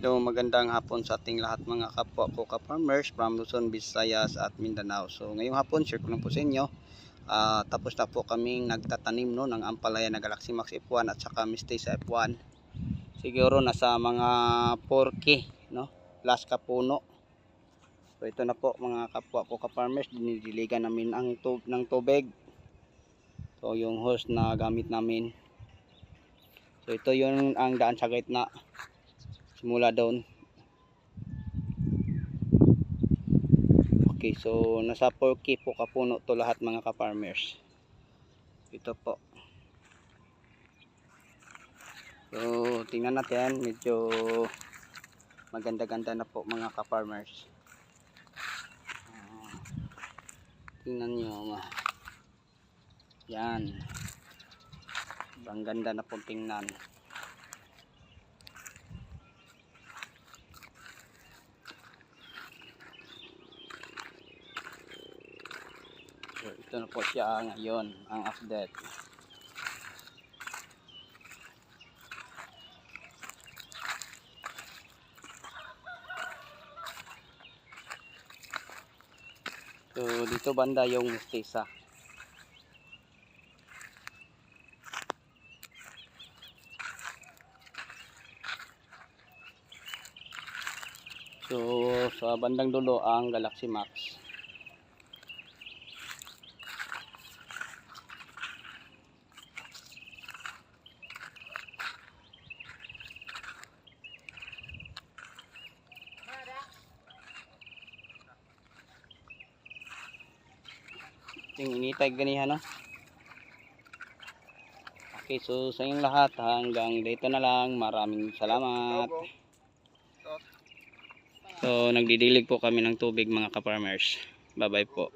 Hello, magandang hapon sa ating lahat mga kapwa ko ka-farmers from Luzon, Visayas at Mindanao. So ngayong hapon, share ko lang po sa inyo. Ah, tapos na po kaming nagtatanim no, ng ampalaya na Galaxy Max F1 at saka Mistisa F1. Siguro nasa mga 4K, no? Plus kapuno. So ito na po mga kapwa ko ka-farmers, dinidiligan namin ang tub ng tubig. So yung hose na gamit namin. So ito yung ang daan sa gitna simula doon. Okay so nasa 4k po kapuno to lahat mga ka-farmers. Ito po. So tingnan natin medyo maganda-ganda na po mga ka-farmers. Ah, tingnan nyo ma. Yan. Ang ganda na po tingnan So, ito na po siya ngayon, ang update. So, dito banda yung mistisa. So, sa bandang dulo ang Galaxy Max. Yung initay ganihan no? Okay so sa inyong lahat hanggang dito na lang. Maraming salamat. So nagdidilig po kami ng tubig mga ka-farmers. Bye bye po